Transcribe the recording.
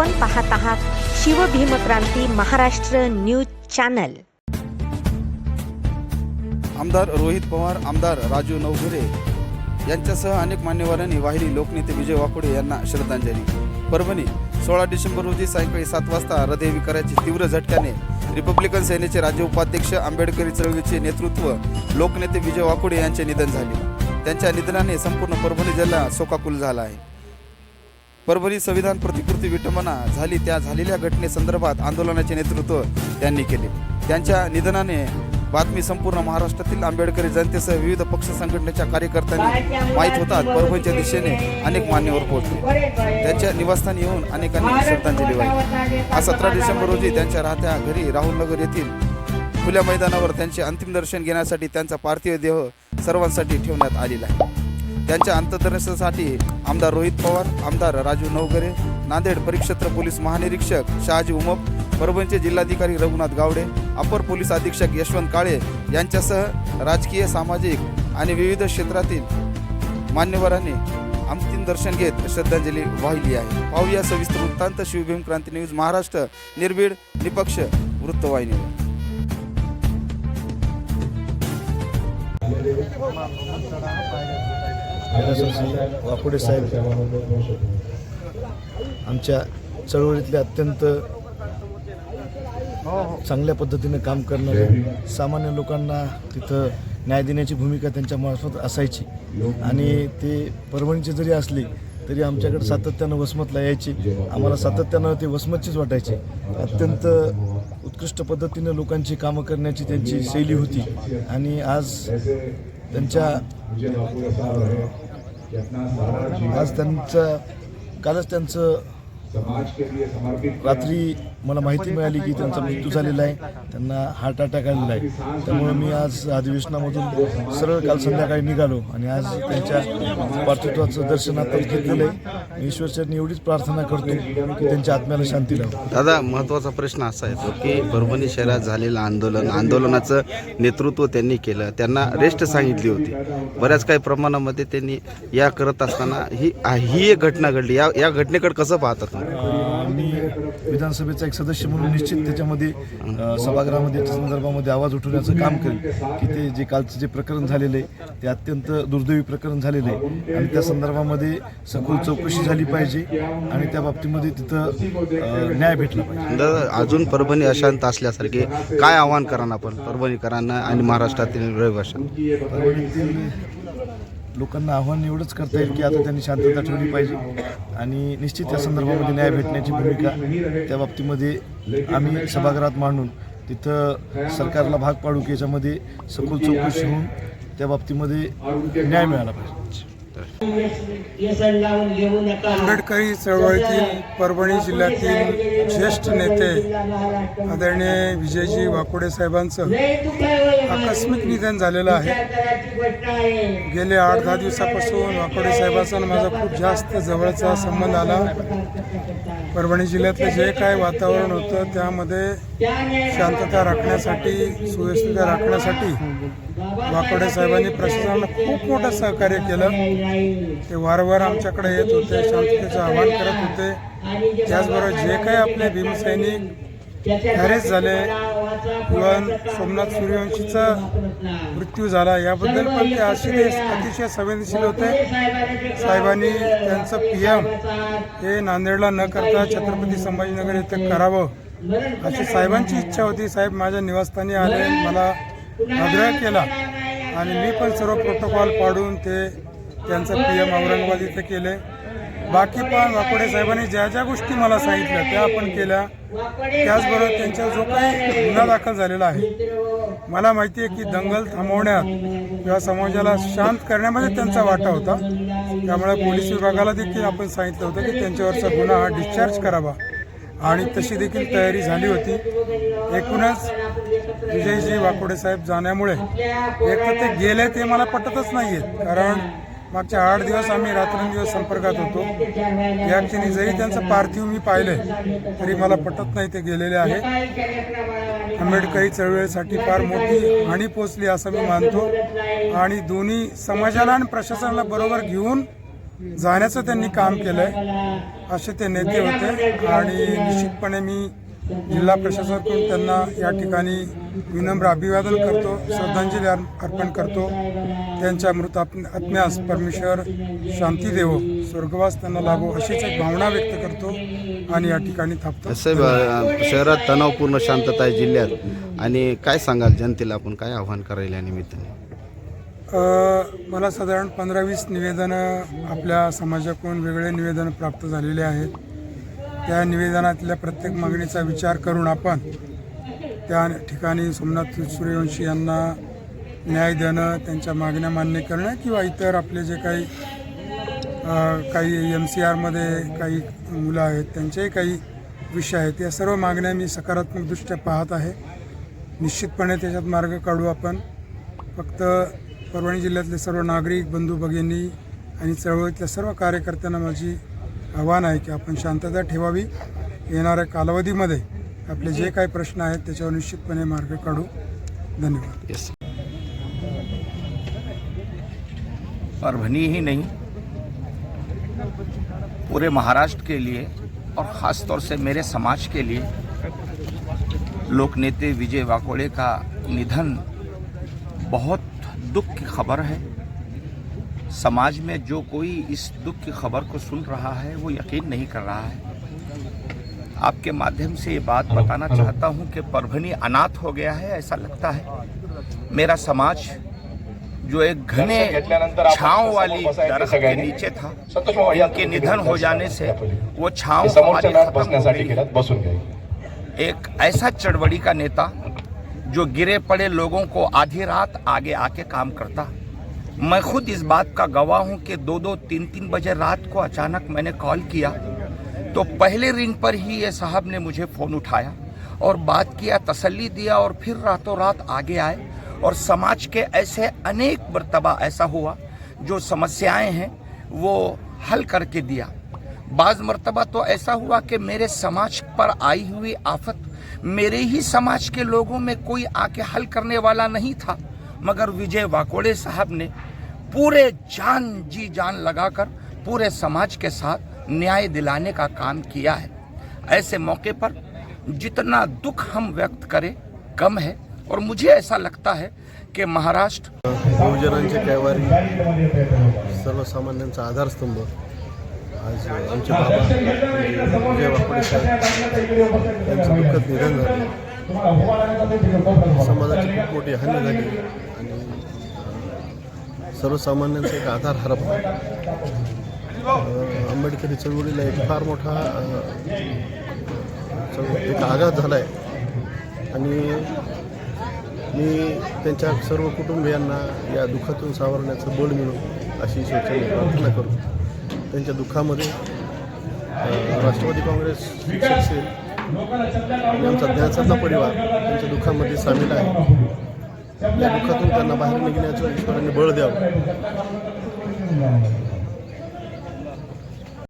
आपण पाहत आहात शिवभीमक्रांती महाराष्ट्र न्यूज चॅनल. आमदार रोहित पवार आमदार राजू नवघरे यांच्यासह अनेक मान्यवरांनी वाहिली लोकनेते विजय वाकोडे यांना श्रद्धांजली. परभणी सोळा डिसेंबर रोजी सायंकाळी सात वाजता हृदयविकाराची तीव्र झटक्याने रिपब्लिकन सेनेचे राज्य उपाध्यक्ष आंबेडकरी चळवळीचे नेतृत्व लोकनेते विजय वाकोडे यांचे निधन झाले. त्यांच्या निधनाने संपूर्ण परभणी जिल्हा शोकाकुल झाला आहे. परभणी संविधान प्रतिकृती विटंबना झाली त्या झालेल्या घटनेसंदर्भात आंदोलनाचे नेतृत्व त्यांनी केले. त्यांच्या निधनाने बातमी संपूर्ण महाराष्ट्रातील आंबेडकरी जनतेसह विविध पक्ष संघटनेच्या कार्यकर्त्यांनी माहीत होतात परभणीच्या दिशेने अनेक मान्यवर पोहोचले. त्यांच्या निवासस्थानी येऊन अनेकांनी श्रद्धांजली वाहिली. आज सतरा डिसेंबर रोजी त्यांच्या राहत्या घरी राहुलनगर येथील खुल्या मैदानावर त्यांचे अंतिम दर्शन घेण्यासाठी त्यांचा पार्थिव देह सर्वांसाठी ठेवण्यात आलेला आहे. त्यांच्या अंतदर्शनासाठी आमदार रोहित पवार आमदार राजू नवगरे नांदेड परिक्षेत्र पोलीस महानिरीक्षक शहाजी उमप परभणीचे जिल्हाधिकारी रघुनाथ गावडे अपर पोलीस अधीक्षक यशवंत काळे यांच्यासह राजकीय सामाजिक आणि विविध क्षेत्रातील मान्यवरांनी अंतिम दर्शन घेत श्रद्धांजली वाहिली आहे. पाहूया सविस्तर वृत्तांत. शिवभीम क्रांती न्यूज महाराष्ट्र निर्भीड निपक्ष वृत्तवाहिनी वाकुडे साहेब आमच्या चळवळीतले अत्यंत चांगल्या पद्धतीने काम करणारे सामान्य लोकांना तिथं न्याय देण्याची भूमिका त्यांच्या मार्फत असायची. आणि ते परभणीचे जरी असले तरी आमच्याकडे सातत्यानं वसमतला यायची. आम्हाला सातत्यानं ते वसमतचीच वाटायचे. अत्यंत उत्कृष्ट पद्धतीनं लोकांची कामं करण्याची त्यांची शैली होती. आणि आज त्यांच्या आज त्यांचं कालच त्यांचं रात्री मला माहिती मिळाली की त्यांचा मृत्यू झालेला आहे. त्यांना हार्ट अटॅक आलेला आहे. त्यामुळे मी आज अधिवेशनामधून सरळ काल संध्याकाळी निघालो आणि आज त्यांच्या पार्थित्वाचं दर्शन आता घेतलेलं आहे. मी ईश्वरचरणी एवढीच प्रार्थना करतो की त्यांच्या आत्म्याला शांती लावो. दादा महत्त्वाचा प्रश्न असा येतो की परभणी शहरात झालेलं आंदोलन आंदोलनाचं नेतृत्व त्यांनी केलं. त्यांना रेस्ट सांगितली होती. बऱ्याच काही प्रमाणामध्ये त्यांनी या करत असताना ही ही एक घटना घडली. या या घटनेकडे कसं पाहतात मी विधानसभेचा एक सदस्य म्हणून निश्चित त्याच्यामध्ये सभागृहामध्ये त्या संदर्भामध्ये आवाज उठवण्याचं काम करेल. की ते जे कालचं जे प्रकरण झालेलं आहे ते अत्यंत दुर्दैवी प्रकरण झालेलं आहे. आणि त्या संदर्भामध्ये सखोल चौकशी झाली पाहिजे आणि त्या बाबतीमध्ये तिथं न्याय भेटला पाहिजे. अजून परभणी अशांत असल्यासारखे काय आव्हान करा आपण? परभणीकरांना आणि महाराष्ट्रातील रहिवाशांना? परभणीतील लोकांना आव्हान एवढंच करता येईल की आता त्यांनी शांतता ठेवली पाहिजे आणि निश्चित त्या संदर्भामध्ये न्याय भेटण्याची भूमिका त्या बाबतीमध्ये आम्ही सभागृहात मांडून तिथं सरकारला भाग पाडू की याच्यामध्ये सखोल चौकशी होऊन त्या बाबतीमध्ये न्याय मिळाला पाहिजे. आंबेडकरी चळवळीतील परभणी जिल्ह्यातील ज्येष्ठ नेते आदरणीय विजयजी वाकोडे साहेबांचं आकस्मिक निधन झालेलं आहे. गेले आठ दहा दिवसापासून वाकोडे साहेबांचा माझा खूप जास्त जवळचा संबंध आला. परभणी जिल्ह्यातलं जे काय वातावरण होतं त्यामध्ये शांतता राखण्यासाठी सुव्यवस्थिता राखण्यासाठी वाकोडे साहेबांनी प्रशासनाला खूप मोठं सहकार्य केलं. ते वारंवार आमच्याकडे येत होते शांततेचं आवाहन करत होते. त्याचबरोबर जे काही आपले भीमसैनिक हॅरेस झाले इव्हन सोमनाथ सूर्यवंशीचा मृत्यू झाला याबद्दल पण ते अतिशय अतिशय संवेदनशील होते. साहेबांनी त्यांचं पी एम हे नांदेडला न करता छत्रपती संभाजीनगर येथे करावं अशी साहेबांची इच्छा होती. साहेब माझ्या निवासस्थानी आले. मला आग्रह केला आणि मी पण सर्व प्रोटोकॉल पाडून ते त्यांचं पी एम औरंगाबाद इथे केले. बाकी पण वाकोडे साहेबांनी ज्या ज्या गोष्टी मला सांगितल्या त्या आपण केल्या. त्याचबरोबर त्यांच्या जो काही गुन्हा दाखल झालेला आहे मला माहिती आहे की दंगल थांबवण्यात किंवा समाजाला शांत करण्यामध्ये त्यांचा वाटा होता. त्यामुळे पोलीस विभागाला देखील आपण सांगितलं होतं की त्यांच्यावरचा गुन्हा हा डिस्चार्ज करावा. आणि तशी देखील तयारी झाली होती. एकूणच विजयजी वाकोडे साहेब जाण्यामुळे एक तर ते गेले ते मला पटतच नाही आहेत कारण मागच्या आठ दिवस आम्ही रात्रंदिवस संपर्कात होतो. या क्षणी जरी त्यांचं पार्थिव मी पाहिलं तरी मला पटत नाही ते गेलेले आहे. आंबेडकरी चळवळीसाठी फार मोठी हानी पोचली असं मी मानतो. आणि दोन्ही समाजाला आणि प्रशासनाला बरोबर घेऊन जाण्याचं त्यांनी काम केलं आहे असे ते नेते होते. आणि निश्चितपणे मी जिल्हा प्रशासनाकडून त्यांना या ठिकाणी विनम्र अभिवादन करतो श्रद्धांजली अर्पण करतो. त्यांच्या मृत आत्म्यास परमेश्वर शांती देवो स्वर्गवास त्यांना लाभो अशीच एक भावना व्यक्त करतो आणि या ठिकाणी थांबतो शहरात तणावपूर्ण शांतता आहे जिल्ह्यात. आणि काय सांगाल जनतेला? आपण काय आव्हान करायला या निमित्ताने? मला साधारण पंधरा वीस निवेदनं आपल्या समाजाकडून वेगळे निवेदनं प्राप्त झालेले आहेत. त्या निवेदनातल्या प्रत्येक मागणीचा विचार करून आपण त्या ठिकाणी सोमनाथ सूर्यवंशी यांना न्याय देणं त्यांच्या मागण्या मान्य करणं किंवा इतर आपले जे काही काही एम सी आरमध्ये काही मुलं आहेत त्यांचेही काही विषय आहेत या सर्व मागण्या मी सकारात्मकदृष्ट्या पाहत आहे. निश्चितपणे त्याच्यात मार्ग काढू आपण. फक्त परभणी जिल्ह्यातले सर्व नागरिक बंधू भगिनी आणि चळवळीतल्या सर्व कार्यकर्त्यांना माझी आव्हान आहे की आपण शांतता ठेवावी. येणाऱ्या कालावधीमध्ये आपले जे काही प्रश्न आहेत त्याच्यावर निश्चितपणे मार्ग काढू. धन्यवाद. येस परभनी ही नहीं पूरे महाराष्ट्र के लिए और ख़ास तौर से मेरे समाज के लिए लोकनेते विजय वाकोड़े का निधन बहुत दुख की खबर है। समाज में जो कोई इस दुख की खबर को सुन रहा है वो यकीन नहीं कर रहा है। आपके माध्यम से ये बात बताना चाहता हूँ कि परभनी अनाथ हो गया है ऐसा लगता है। मेरा समाज जो एक घने छांव वाली दरख्त के नीचे था। इनके निधन हो जाने से वो छांव हमारी खत्म हो गई। बसून घ्यावी एक ऐसा चढ़वड़ी का नेता जो गिरे पड़े लोगों को आधी रात आगे आके काम करता। मैं खुद इस बात का गवाह हूँ कि दो दो तीन तीन बजे रात को अचानक मैंने कॉल किया। तो पहले रिंग पर ही ये साहब ने मुझे फ़ोन उठाया और बात किया, तसल्ली दिया और फिर रातों रात आगे आए और समाज के ऐसे अनेक मरतबा ऐसा हुआ, जो समस्याएँ हैं, वो हल करके दिया। बाज मरतबा तो ऐसा हुआ कि मेरे समाज पर आई हुई आफत मेरे ही समाज के लोगों में कोई आके हल करने वाला नहीं था। मगर विजय वाकोड़े साहब ने पूरे जान जी जान लगाकर पूरे समाज के साथ न्याय दिलाने का काम किया है। ऐसे मौके पर जितना दुख हम व्यक्त करें, कम है। और मुझे ऐसा लगता है कि महाराष्ट्र बहुजनांचे कैवारी सर्वसामान्यांचा आज आमचे बाबा म्हणजे विजय वाकोडे साहेब यांचं दुःखद निधन झालं. समाजाची खूप मोठी हानी झाली आणि सर्वसामान्यांचा एक आधार हरपला. आंबेडकरी चळवळीला एक फार मोठा एक आघात झाला आहे आणि मी त्यांच्या सर्व कुटुंबियांना या दुःखातून सावरण्याचं बळ मिळू अशी ईश्वरचरणी प्रार्थना करतो त्यांच्या दुःखामध्ये राष्ट्रवादी काँग्रेस शिक्षक आणि आमचा ज्ञानसाधना परिवार त्यांच्या दुःखामध्ये सामील आहे. या दुःखातून त्यांना बाहेर निघण्याचं ईश्वराने बळ द्यावं.